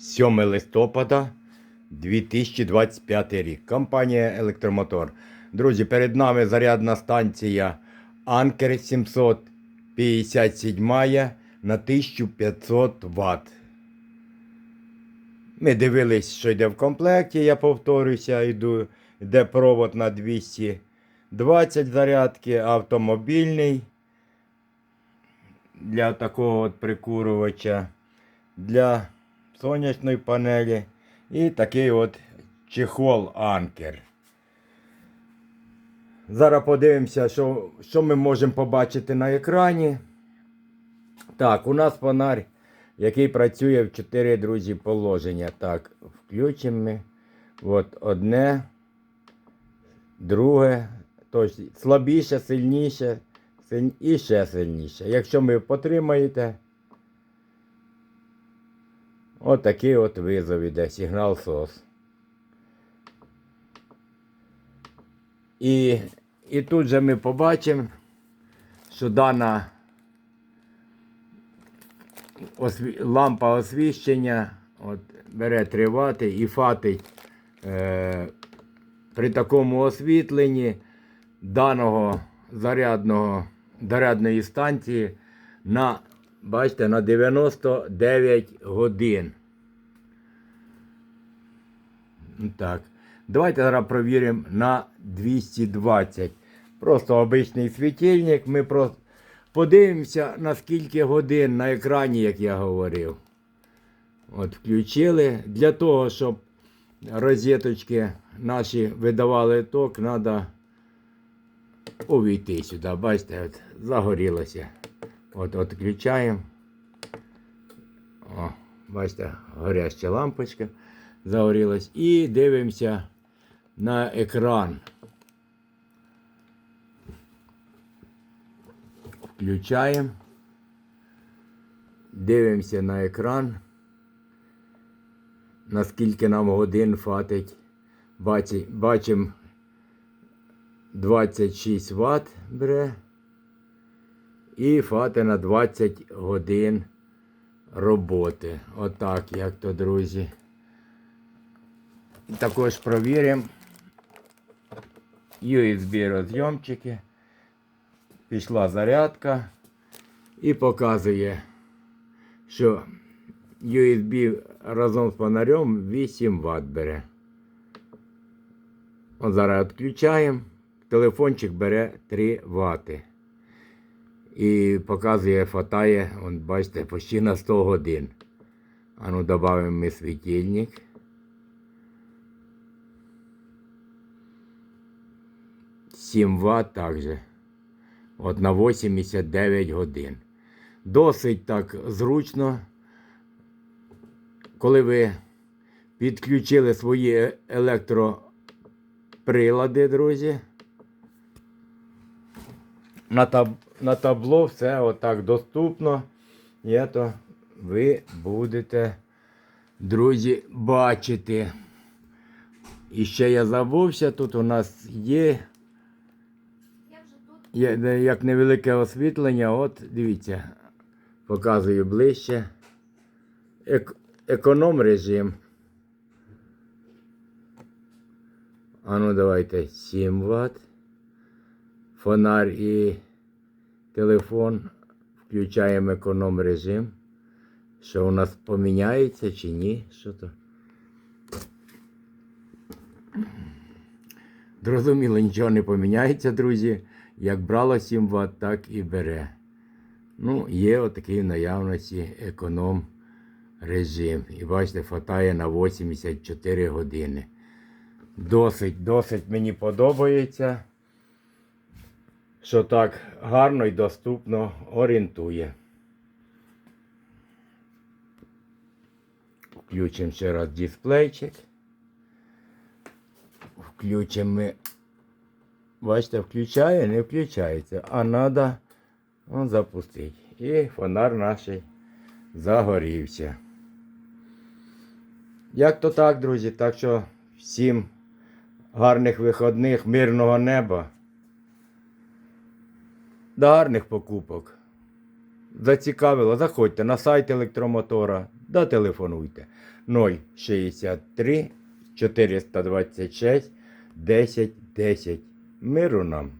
7 листопада 2025 рік. Компанія Електромотор. Друзі, перед нами зарядна станція Анкер 757 на 1500 Вт. Ми дивились, що йде в комплекті, я повторюся, йду, йде провод на 220 зарядки, автомобільний для такого от прикурювача, для сонячної панелі і такий от чехол анкер. Зараз подивимося, що, що ми можемо побачити на екрані. Так, у нас фонарь, який працює в 4 друзі положення. Так, включимо ми. От одне, друге, тобто слабіше, сильніше, силь- і ще сильніше. Якщо ви потримаєте, отакий от визов іде, сигнал SOS. І, і тут же ми побачимо, що дана осві... лампа освіщення от, бере 3 Вт і фатить е... при такому освітленні даного зарядного, зарядної станції на, бачите, на 99 годин. Так. Давайте зараз провіримо на 220. Просто обичний світильник. Ми просто подивимося, на скільки годин на екрані, як я говорив. От включили. Для того, щоб розеточки наші видавали ток, треба увійти сюди. Бачите, от загорілося. От включаємо. О, бачите, горяща лампочка загорілась. І дивимося на екран. Включаємо. Дивимося на екран. Наскільки нам годин хватить. Бачимо 26 Вт бере. І хватить на 20 годин роботи. Отак, як то, друзі. Також провіримо USB розйомчики. Пішла зарядка і показує, що USB разом з фонарем 8 Вт бере. От зараз відключаємо. Телефончик бере 3 Вт. І показує, хватає, он, бачите, почти на 100 годин. А ну додаємо ми світильник. Сім Вт також. От на 89 годин. Досить так зручно. Коли ви підключили свої електроприлади, друзі. На, таб... на табло все отак доступно. І то ви будете, друзі, бачити. І ще я забувся, тут у нас є. Є як невелике освітлення, от дивіться, показую ближче. Ек, економ режим. А ну давайте 7 Вт. Фонар і телефон. Включаємо економ режим. Що у нас поміняється чи ні? Що то? Зрозуміло, нічого не поміняється, друзі. Як брало 7 Вт, так і бере. Ну, є отакий в наявності економ режим. І бачите, хватає на 84 години. Досить, досить мені подобається, що так гарно і доступно орієнтує. Включимо ще раз дисплейчик. Включимо ми Бачите, включає, не включається, а треба запустити. І фонар наш загорівся. Як то так, друзі, так що всім гарних виходних, мирного неба. До гарних покупок. Зацікавило, заходьте на сайт електромотора. да телефонуйте 063 426 10 10. Миру нам!